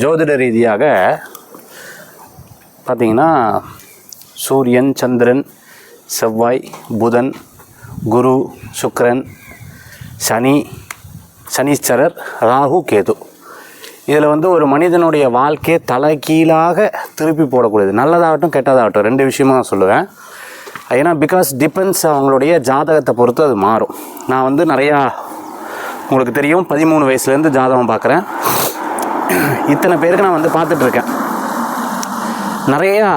ஜோதிட ரீதியாக பார்த்தீங்கன்னா சூரியன் சந்திரன் செவ்வாய் புதன் குரு சுக்கரன் சனி சனீஸ்வரர் ராகு கேது. இதில் வந்து ஒரு மனிதனுடைய வாழ்க்கையை தலைகீழாக திருப்பி போடக்கூடியது. நல்லதாகட்டும் கெட்டதாகட்டும் ரெண்டு விஷயமா சொல்லுவேன். ஏன்னா பிகாஸ் டிபெண்ட்ஸ் அவங்களுடைய ஜாதகத்தை பொறுத்து அது மாறும். நான் வந்து நிறையா உங்களுக்கு தெரியும் பதிமூணு வயசுலேருந்து ஜாதகம் பார்க்குறேன். இத்தனை பேருக்கு நான் வந்து பார்த்துட்ருக்கேன். நிறையா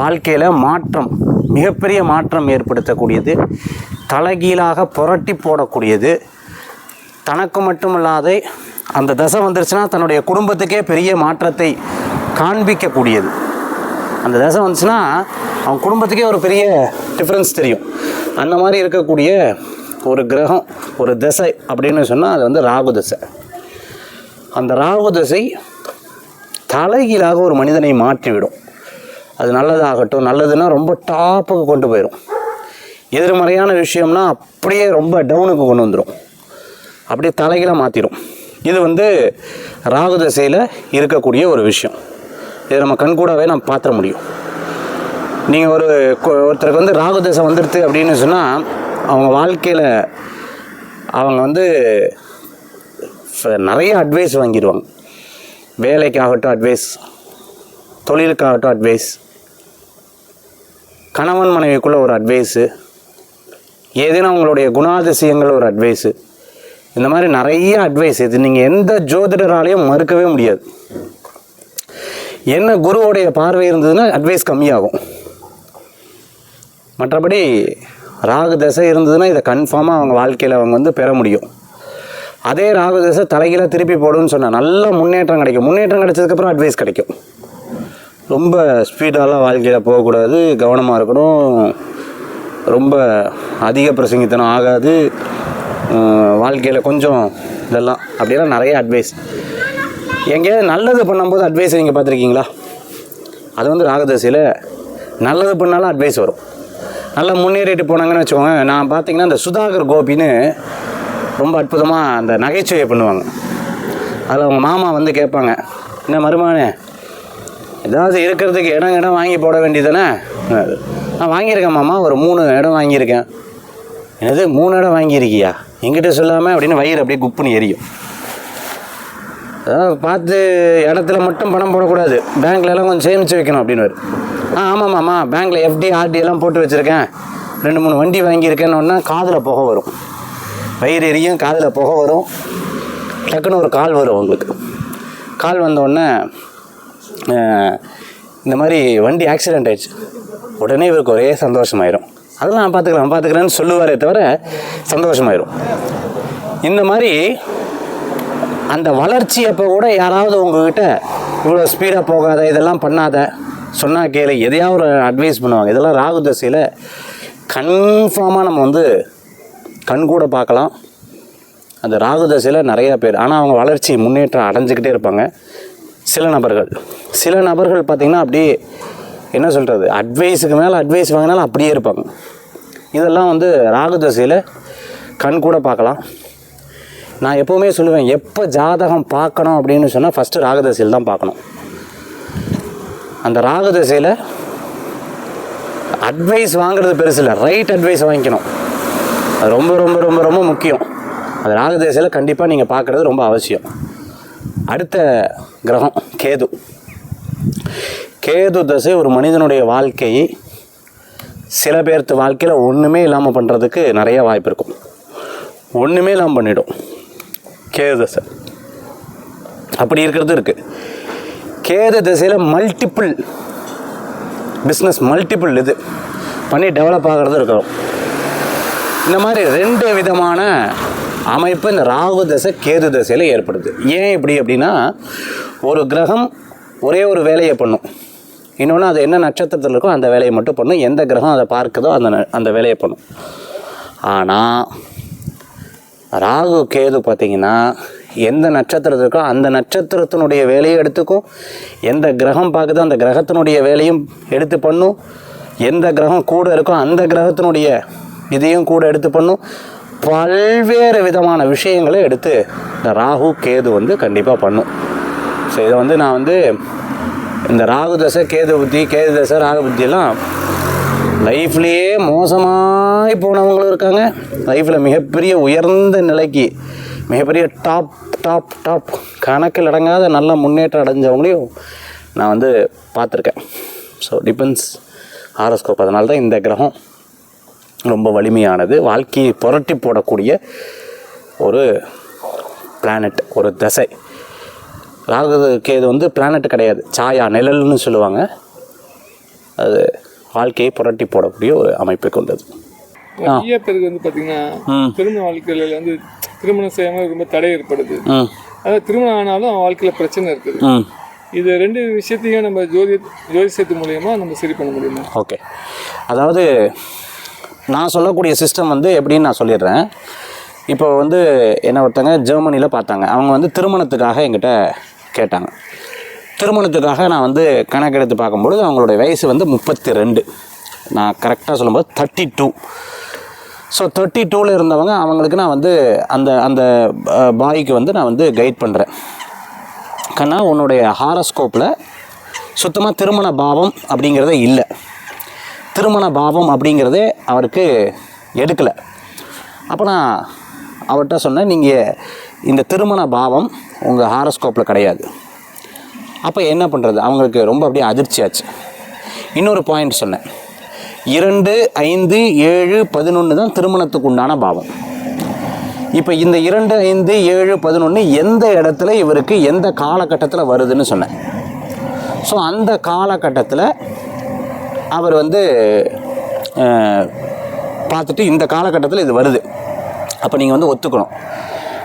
வாழ்க்கையில் மாற்றம் மிகப்பெரிய மாற்றம் ஏற்படுத்தக்கூடியது தலைகீழாக புரட்டி போடக்கூடியது. தனக்கு மட்டுமல்லாத அந்த தசை வந்துருச்சுன்னா தன்னுடைய குடும்பத்துக்கே பெரிய மாற்றத்தை காண்பிக்கக்கூடியது. அந்த தசை வந்துச்சுன்னா அவன் குடும்பத்துக்கே ஒரு பெரிய டிஃப்ரென்ஸ் தெரியும். அந்த மாதிரி இருக்கக்கூடிய ஒரு கிரகம் ஒரு தசை அப்படின்னு சொன்னால் அது வந்து ராகு தசை. அந்த ராகு தசை தலைகீழாக ஒரு மனிதனை மாற்றிவிடும். அது நல்லதாகட்டும் நல்லதுன்னா ரொம்ப டாப்புக்கு கொண்டு போயிடும் எதிர்மறையான விஷயம்னா அப்படியே ரொம்ப டவுனுக்கு கொண்டு வந்துடும் அப்படியே தலைகீழாக மாற்றிடும் இது வந்து ராகு தசையில் இருக்கக்கூடிய ஒரு விஷயம். இதை நம்ம கண்கூடாவே நம்ம பார்த்துட முடியும். நீங்கள் ஒரு ஒருத்தருக்கு வந்து ராகு தசை வந்துடுது அப்படின்னு சொன்னால் அவங்க வாழ்க்கையில் அவங்க வந்து நிறைய அட்வைஸ் வாங்கிடுவாங்க. வேலைக்காகட்டும் அட்வைஸ் தொழிலுக்காகட்டும் அட்வைஸ் கணவன் மனைவிக்குள்ள ஒரு அட்வைஸு ஏதேனும் அவங்களுடைய குணாதிசயங்கள் ஒரு அட்வைஸு இந்த மாதிரி நிறைய அட்வைஸ் இது நீங்கள் எந்த ஜோதிடராலையும் மறுக்கவே முடியாது. என்ன குருவோடைய பார்வை இருந்ததுன்னா அட்வைஸ் கம்மியாகும். மற்றபடி ராகு தசை இருந்ததுன்னா இதை கன்ஃபார்மாக அவங்க வாழ்க்கையில் அவங்க வந்து பெற முடியும். அதே ராகு தசை தலைகீழாக திருப்பி போடுன்னு சொன்னால் நல்ல முன்னேற்றம் கிடைக்கும். முன்னேற்றம் கிடைச்சதுக்கப்புறம் அட்வைஸ் கிடைக்கும். ரொம்ப ஸ்பீடாலாம் வாழ்க்கையில் போகக்கூடாது கவனமாக இருக்கணும். ரொம்ப அதிக பிரசங்கித்தனம் ஆகாது. வாழ்க்கையில் கொஞ்சம் இதெல்லாம் அப்படிலாம் நிறைய அட்வைஸ் எங்கேயாவது நல்லது பண்ணும்போது அட்வைஸ் நீங்கள் பார்த்துருக்கீங்களா? அது வந்து ராகதசையில் நல்லது பண்ணாலும் அட்வைஸ் வரும். நல்லா முன்னேறிட்டு போனாங்கன்னு வச்சுக்கோங்க. நான் பார்த்தீங்கன்னா இந்த சுதாகர் கோபின்னு ரொம்ப அற்புதமாக அந்த நகைச்சுவை பண்ணுவாங்க. அதில் அவங்க மாமா வந்து கேட்பாங்க என்ன மருமானே ஏதாவது இருக்கிறதுக்கு இடம் இடம் வாங்கி போட வேண்டியதானே நான் வாங்கியிருக்கேன் மாமா ஒரு மூணு இடம் வாங்கியிருக்கேன். என்னது மூணு இடம் வாங்கியிருக்கியா? எங்கிட்ட சொல்லாமல் அப்படின்னு வயிறு அப்படியே குப்புன்னு எரியும். அதாவது பார்த்து இடத்துல மட்டும் பணம் போடக்கூடாது. பேங்க்லலாம் கொஞ்சம் சேமித்து வைக்கணும் அப்படின்னு ஆ ஆமாம் மாமா பேங்க்கில் எஃப்டி ஆர்டி எல்லாம் போட்டு வச்சுருக்கேன். ரெண்டு மூணு வண்டி வாங்கியிருக்கேன்னு ஒன்றா காதில் புகை வரும். வயிறு எரியும் காதில் புகை வரும். டக்குன்னு ஒரு கால் வரும் உங்களுக்கு. கால் வந்தோடனே இந்த மாதிரி வண்டி ஆக்சிடெண்ட் ஆயிடுச்சு. உடனே இவருக்கு ஒரே சந்தோஷமாயிரும். அதெல்லாம் நான் பார்த்துக்கலாம் பார்த்துக்கிறேன்னு சொல்லுவாரே தவிர சந்தோஷமாயிரும். இந்த மாதிரி அந்த வளர்ச்சி அப்போ கூட யாராவது உங்ககிட்ட இவ்வளோ ஸ்பீடாக போகாத இதெல்லாம் பண்ணாத சொன்னால் கேளு. எதையாவது ஒரு அட்வைஸ் பண்ணுவாங்க. இதெல்லாம் ராகு தசையில் கன்ஃபார்மாக நம்ம வந்து கண் கூட பார்க்கலாம். அந்த ராகு தசையில் நிறையா பேர் ஆனால் அவங்க வளர்ச்சி முன்னேற்றம் அடைஞ்சிக்கிட்டே இருப்பாங்க. சில நபர்கள் சில நபர்கள் பார்த்திங்கன்னா அப்படியே என்ன சொல்கிறது அட்வைஸுக்கு மேலே அட்வைஸ் வாங்கினாலும் அப்படியே இருப்பாங்க. இதெல்லாம் வந்து ராகு தசையில் கண் கூட பார்க்கலாம். நான் எப்போவுமே சொல்லுவேன் எப்போ ஜாதகம் பார்க்கணும் அப்படின்னு சொன்னால் ஃபஸ்ட்டு ராகதசையில் தான் பார்க்கணும். அந்த ராகதசையில் அட்வைஸ் வாங்குறது பெருசு இல்லை ரைட் அட்வைஸ் வாங்கிக்கணும். அது ரொம்ப ரொம்ப ரொம்ப ரொம்ப முக்கியம். அது நாகதேசையில் கண்டிப்பாக நீங்கள் பார்க்குறது ரொம்ப அவசியம். அடுத்த கிரகம் கேது. கேது தசை ஒரு மனிதனுடைய வாழ்க்கையை சில பேர்த்து வாழ்க்கையில் ஒன்றுமே இல்லாமல் பண்ணுறதுக்கு நிறைய வாய்ப்பு இருக்கும். ஒன்றுமே இல்லாமல் பண்ணிடும். கேது தசை. அப்படி இருக்கிறது இருக்குது கேது திசையில் மல்டிபிள் பிஸ்னஸ் மல்டிபிள் இது பண்ணி டெவலப் ஆகிறது இருக்கிறோம் இந்த மாதிரி ரெண்டு விதமான அமைப்பு இந்த ராகு தசை கேது தசையில் ஏற்படுது. ஏன் இப்படி அப்படின்னா ஒரு கிரகம் ஒரே ஒரு வேலையை பண்ணும். இன்னொன்று அது என்ன நட்சத்திரத்தில் இருக்கோ அந்த வேலையை மட்டும் பண்ணும். எந்த கிரகம் அதை பார்க்குதோ அந்த அந்த வேலையை பண்ணும். ஆனால் ராகு கேது பார்த்தீங்கன்னா எந்த நட்சத்திரத்தில் இருக்கோ அந்த நட்சத்திரத்தினுடைய வேலையை எடுத்துக்கும். எந்த கிரகம் பார்க்குதோ அந்த கிரகத்தினுடைய வேலையும் எடுத்து பண்ணும். எந்த கிரகம் கூட இருக்கோ அந்த கிரகத்தினுடைய இதையும் கூட எடுத்து பண்ணும். பல்வேறு விதமான விஷயங்களை எடுத்து இந்த ராகு கேது வந்து கண்டிப்பாக பண்ணும். ஸோ இதை வந்து நான் வந்து இந்த ராகு தசை கேது புத்தி கேது தசை ராகு புத்தியெல்லாம் லைஃப்லேயே மோசமாகி போனவங்களும் இருக்காங்க. லைஃப்பில் மிகப்பெரிய உயர்ந்த நிலைக்கு மிகப்பெரிய டாப் டாப் டாப் கணக்கில் அடங்காத நல்ல முன்னேற்றம் அடைஞ்சவங்களையும் நான் வந்து பார்த்துருக்கேன். ஸோ டிபென்ஸ் ஹாரோஸ்கோப் அதனால தான் இந்த கிரகம். ரொம்ப வலிமையானது. வாழ்க்கையை புரட்டி போடக்கூடிய ஒரு பிளானட் ஒரு தசை. ராகு கேது வந்து பிளானட் கிடையாது. சாயா நிழல்னு சொல்லுவாங்க. அது வாழ்க்கையை புரட்டி போடக்கூடிய ஒரு அமைப்பை கொண்டது. நிறைய பேருக்கு வந்து பார்த்தீங்கன்னா. திருமண வாழ்க்கையில வந்து திருமணம் செய்யாமல் ரொம்ப தடை ஏற்படுது. அதாவது திருமணம் ஆனாலும் வாழ்க்கையில் பிரச்சனை இருக்குது. இது ரெண்டு விஷயத்தையும் நம்ம ஜோதி ஜோதிஷத்து மூலியமா நம்ம சரி பண்ண முடியுமா? ஓகே. அதாவது நான் சொல்லக்கூடிய சிஸ்டம் வந்து எப்படின்னு நான் சொல்லிடுறேன். இப்போ வந்து என்ன ஒருத்தங்க ஜெர்மனியில் பார்த்தாங்க. அவங்க வந்து திருமணத்துக்காக எங்கிட்ட கேட்டாங்க. திருமணத்துக்காக நான் வந்து கணக்கெடுத்து பார்க்கும்பொழுது அவங்களுடைய வயசு வந்து முப்பத்தி ரெண்டு நான் கரெக்டாக சொல்லும்போது தேர்ட்டி டூ ஸோ தேர்ட்டி டூவில் இருந்தவங்க அவங்களுக்கு நான் வந்து அந்த அந்த பாய்க்கு வந்து நான் வந்து கைட் பண்ணுறேன் கண்ணா உன்னுடைய ஹாரஸ்கோப்பில் சுத்தமாக திருமண பாவம் அப்படிங்கிறதே இல்லை. திருமண பாவம் அப்படிங்கிறதே அவருக்கு எடுக்கலை. அப்போ நான் அவர்கிட்ட சொன்னேன் நீங்கள் இந்த திருமண பாவம் உங்கள் ஹாரஸ்கோப்பில் கிடையாது. அப்போ என்ன பண்ணுறது அவங்களுக்கு ரொம்ப அப்படியே அதிர்ச்சியாச்சு இன்னொரு பாயிண்ட் சொன்னேன். இரண்டு ஐந்து ஏழு பதினொன்று தான் திருமணத்துக்கு உண்டான பாவம். இப்போ இந்த இரண்டு ஐந்து ஏழு பதினொன்று எந்த இடத்துல இவருக்கு எந்த காலகட்டத்தில் வருதுன்னு சொன்னேன். ஸோ அந்த காலகட்டத்தில் அவர் வந்து பார்த்துட்டு இந்த காலகட்டத்தில் இது வருது. அப்போ நீங்கள் வந்து ஒத்துக்கணும்.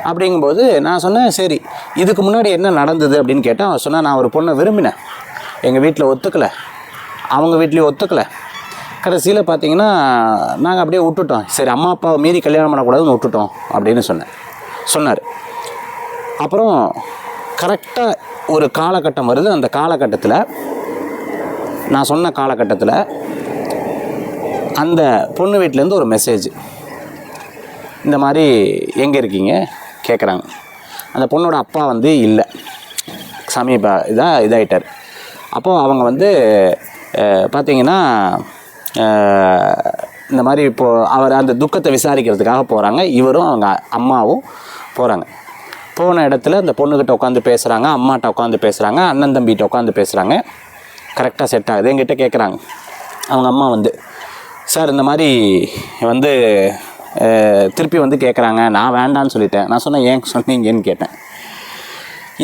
அப்படிங்கும்போது நான் சொன்னேன் சரி இதுக்கு முன்னாடி என்ன நடந்தது அப்படின்னு கேட்டால் அவன் சொன்னால் நான் ஒரு பொண்ணை விரும்பினேன். எங்கள் வீட்டில் ஒத்துக்கலை. அவங்க வீட்லேயும் ஒத்துக்கலை. கடைசியில் பார்த்தீங்கன்னா நாங்கள் அப்படியே விட்டுட்டோம். சரி அம்மா அப்பாவை மீறி கல்யாணம் பண்ணக்கூடாதுன்னு விட்டுட்டோம் அப்படின்னு சொன்னேன். சொன்னார். அப்புறம் கரெக்டாக ஒரு காலகட்டம் வருது. அந்த காலகட்டத்தில் நான் சொன்ன காலகட்டத்தில் அந்த பொண்ணு வீட்டிலேருந்து ஒரு மெசேஜ் இந்த மாதிரி எங்கே இருக்கீங்க? கேட்குறாங்க அந்த பொண்ணோட அப்பா வந்து இல்லை. சமீப இதாக இதாயிட்டார். அப்போது அவங்க வந்து பார்த்திங்கன்னா இந்த மாதிரி இப்போது அவர் அந்த துக்கத்தை விசாரிக்கிறதுக்காக போகிறாங்க இவரும் அவங்க அம்மாவும் போகிறாங்க போன இடத்துல அந்த பொண்ணுக்கிட்ட உட்காந்து பேசுகிறாங்க அம்மாட்ட உட்காந்து பேசுகிறாங்க அண்ணன் தம்பிகிட்ட உட்காந்து பேசுகிறாங்க கரெக்டாக செட் ஆகுது. என்கிட்ட கேட்குறாங்க அவங்க அம்மா வந்து சார் இந்த மாதிரி வந்து திருப்பி வந்து கேட்குறாங்க நான் வேண்டான்னு சொல்லிட்டேன். நான் சொன்னேன் ஏன் சொன்னீங்கன்னு கேட்டேன்.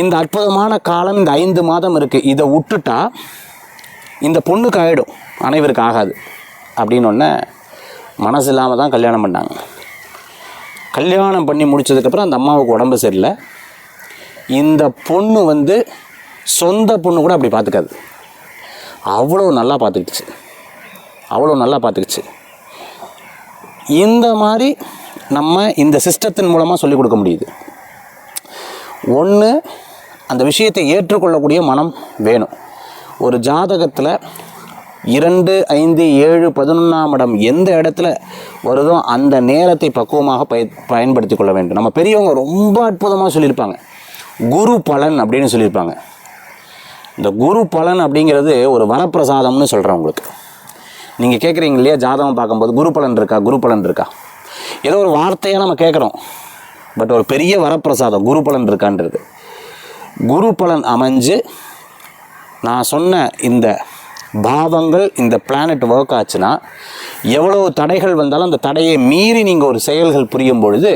இந்த அற்புதமான காலம் இந்த ஐந்து மாதம் இருக்குது இதை விட்டுட்டா இந்த பொண்ணுக்கு ஆகிடும் அனைவருக்கு ஆகாது. அப்படின்னு ஒன்று மனசு இல்லாமல் தான் கல்யாணம் பண்ணாங்க. கல்யாணம் பண்ணி முடிச்சதுக்கப்புறம் அந்த அம்மாவுக்கு உடம்பு சரியில்லை. இந்த பொண்ணு வந்து சொந்த பொண்ணு கூட அப்படி பார்த்துக்காது அவ்வளோ நல்லா பார்த்துக்கிடுச்சு அவ்வளோ நல்லா பார்த்துக்கிச்சு. இந்த மாதிரி நம்ம இந்த சிஸ்டத்தின் மூலமாக சொல்லிக் கொடுக்க முடியுது. ஒன்று அந்த விஷயத்தை ஏற்றுக்கொள்ளக்கூடிய மனம் வேணும். ஒரு ஜாதகத்தில் இரண்டு ஐந்து ஏழு பதினொன்றாம் இடம் எந்த இடத்துல வருதோ அந்த நேரத்தை பக்குவமாக பய பயன்படுத்தி கொள்ள வேண்டும். நம்ம பெரியவங்க ரொம்ப அற்புதமாக சொல்லியிருப்பாங்க. குரு பலன் அப்படின்னு சொல்லியிருப்பாங்க. இந்த குரு பலன் அப்படிங்கிறது ஒரு வரப்பிரசாதம்னு சொல்கிறேன் உங்களுக்கு. நீங்கள் கேட்குறீங்க இல்லையா? ஜாதகம் பார்க்கும்போது குரு பலன் இருக்கா? குரு பலன் இருக்கா? ஏதோ ஒரு வார்த்தையாக நம்ம கேட்குறோம் பட் ஒரு பெரிய வரப்பிரசாதம் குரு பலன் இருக்கான்றது. குரு பலன் அமைஞ்சு நான் சொன்ன இந்த பாவங்கள் இந்த பிளானட் ஒர்க் ஆச்சுன்னா எவ்வளோ தடைகள் வந்தாலும் அந்த தடையை மீறி நீங்கள் ஒரு செயல்கள் புரியும் பொழுது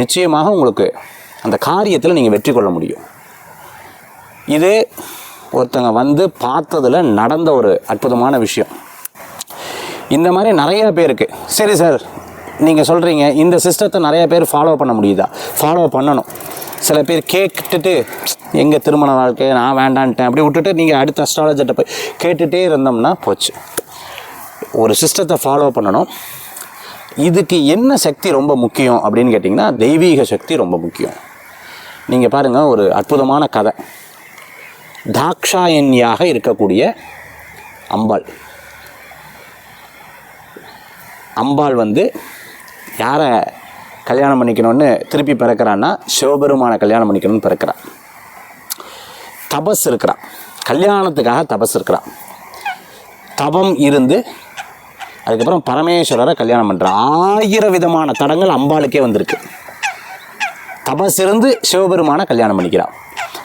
நிச்சயமாக உங்களுக்கு அந்த காரியத்தில் நீங்கள் வெற்றி கொள்ள முடியும். இது ஒருத்தங்க வந்து பார்த்ததில் நடந்த ஒரு அற்புதமான விஷயம். இந்த மாதிரி நிறைய பேருக்கு சரி சார் நீங்கள் சொல்கிறீங்க இந்த சிஸ்டத்தை நிறைய பேர் ஃபாலோ பண்ண முடியுதா? ஃபாலோ பண்ணணும். சில பேர் கேட்டுட்டு எங்கள் திருமண வாழ்க்கை நான் வேண்டான்ட்டேன் அப்படி விட்டுட்டு நீங்கள் அடுத்த அஸ்ட்ராலஜர்கிட்ட போய் கேட்டுகிட்டே இருந்தோம்னா போச்சு. ஒரு சிஸ்டத்தை ஃபாலோ பண்ணணும். இதுக்கு என்ன சக்தி ரொம்ப முக்கியம் அப்படின்னு கேட்டிங்கன்னா தெய்வீக சக்தி ரொம்ப முக்கியம். நீங்கள் பாருங்கள் ஒரு அற்புதமான கதை. தாக்ஷாயணியாக இருக்கக்கூடிய அம்பாள். அம்பாள் வந்து யாரை கல்யாணம் பண்ணிக்கணும்னு திருப்பி பிறக்கிறான்னா சிவபெருமானை கல்யாணம் பண்ணிக்கணும்னு பிறக்கிறான். தபஸ் இருக்கிறான். கல்யாணத்துக்காக தபஸ் இருக்கிறான். தவம் இருந்து அதுக்கப்புறம் பரமேஸ்வரரை கல்யாணம் பண்ணுறான் ஆயிரம் விதமான தடங்கள் அம்பாளுக்கே வந்திருக்கு. தபஸ் இருந்து சிவபெருமானை கல்யாணம் பண்ணிக்கிறான்.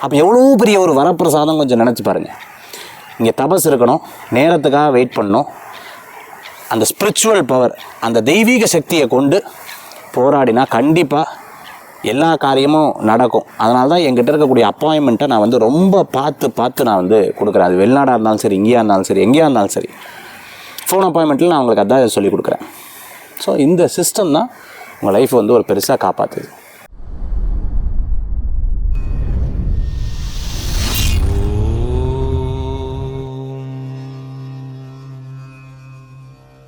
அப்போ எவ்வளோ பெரிய ஒரு வரப்பிரசாதம் கொஞ்சம் நினச்சி பாருங்கள் இங்கே தபஸ் இருக்கணும் நேரத்துக்காக வெயிட் பண்ணணும். அந்த ஸ்பிரிச்சுவல் பவர் அந்த தெய்வீக சக்தியை கொண்டு போராடினா கண்டிப்பாக எல்லா காரியமும் நடக்கும். அதனால தான் எங்கிட்ட இருக்கக்கூடிய அப்பாயின்மெண்ட்டை நான் வந்து ரொம்ப பார்த்து பார்த்து நான் வந்து கொடுக்குறேன். அது வெளிநாடாக இருந்தாலும் சரி இங்கேயா இருந்தாலும் சரி எங்கேயா இருந்தாலும் சரி. ஃபோன் அப்பாயின்மெண்ட்டில் நான் உங்களுக்கு அதான் சொல்லிக் கொடுக்குறேன். ஸோ இந்த சிஸ்டம் தான் உங்கள் லைஃப் வந்து ஒரு பெருசாக காப்பாற்றுது